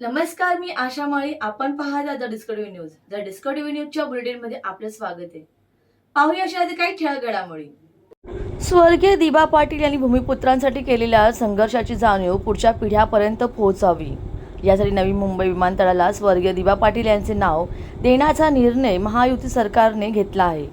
नमस्कार मी आशा माळी. आपण पाहता the Discovery news. The Discovery न्यूजच्या बुलेटिनमध्ये आपलं स्वागत आहे. पाहूया अशा आधी काही ठळक घडामोडी स्वर्गीय दिबा पाटील यांनी भूमिपुत्रांसाठी केलेल्या संघर्षाची जाणीव पुढच्या पिढ्यापर्यंत पोहोचावी. यासाठी नवी मुंबई विमानतळाला स्वर्गीय दिबा पाटील यांचे नाव देण्याचा निर्णय महायुती सरकारने घेतला आहे.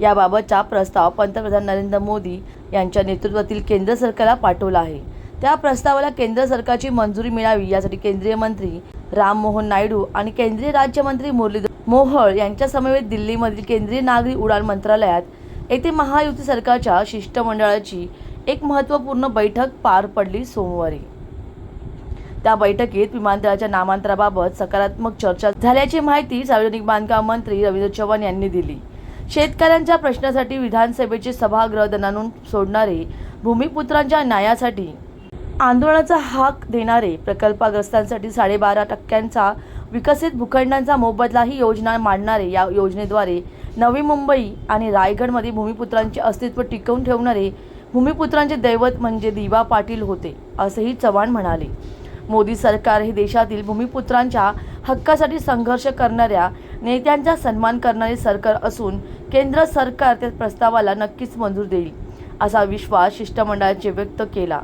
याबाबतचा प्रस्ताव पंतप्रधान नरेंद्र मोदी यांच्या नेतृत्वातील केंद्र सरकारला पाठवला आहे. त्या प्रस्तावाला केंद्र सरकारची मंजुरी मिळावी यासाठी केंद्रीय मंत्री राममोहन नायडू आणि केंद्रीय राज्यमंत्री मुरलीधर मोहोळ यांच्या समवेत दिल्लीमधील केंद्रीय नागरी उड्डाण मंत्रालयात येथे महायुती सरकारच्या शिष्टमंडळाची एक महत्त्वपूर्ण बैठक पार पडली सोमवारी. त्या बैठकीत विमानतळाच्या नामांतराबाबत सकारात्मक चर्चा झाल्याची माहिती सार्वजनिक बांधकाम मंत्री रवींद्र चव्हाण यांनी दिली. शेतकऱ्यांच्या प्रश्नासाठी विधानसभेचे सभागृह दणानून सोडणारे भूमिपुत्रांच्या न्यायासाठी आंदोलनाचा हाक देणारे प्रकल्पग्रस्तांसाठी साडेबारा टक्क्यांचा विकसित भूखंडांचा मोबदला ही योजना मांडणारे या योजनेद्वारे नवी मुंबई आणि रायगडमध्ये भूमिपुत्रांचे अस्तित्व टिकवून ठेवणारे भूमिपुत्रांचे दैवत म्हणजे दिवा पाटील होते असेही चव्हाण म्हणाले. मोदी सरकार हे देशातील भूमिपुत्रांच्या हक्कासाठी संघर्ष करणाऱ्या नेत्यांचा सन्मान करणारे सरकार असून केंद्र सरकार त्या प्रस्तावाला नक्कीच मंजूर देईल असा विश्वास शिष्टमंडळाचे व्यक्त केला.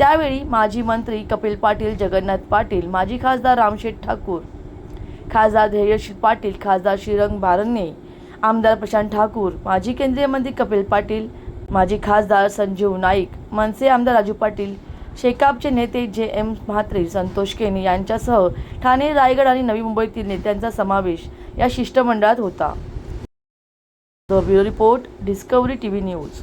त्यावेळी माजी मंत्री कपिल पाटील जगन्नाथ पाटील माजी खासदार रामशेठ ठाकूर खासदार धैर्यशील पाटील खासदार श्रीरंग बारणे आमदार प्रशांत ठाकूर माजी केंद्रीय मंत्री कपिल पाटील माजी खासदार संजीव नाईक मनसे आमदार राजू पाटील शेकापचे नेते जे एम म्हात्रे संतोष केनी यांच्यासह ठाणे रायगड आणि नवी मुंबईतील नेत्यांचा समावेश या शिष्टमंडळात होता. Bureau report Discovery T V news.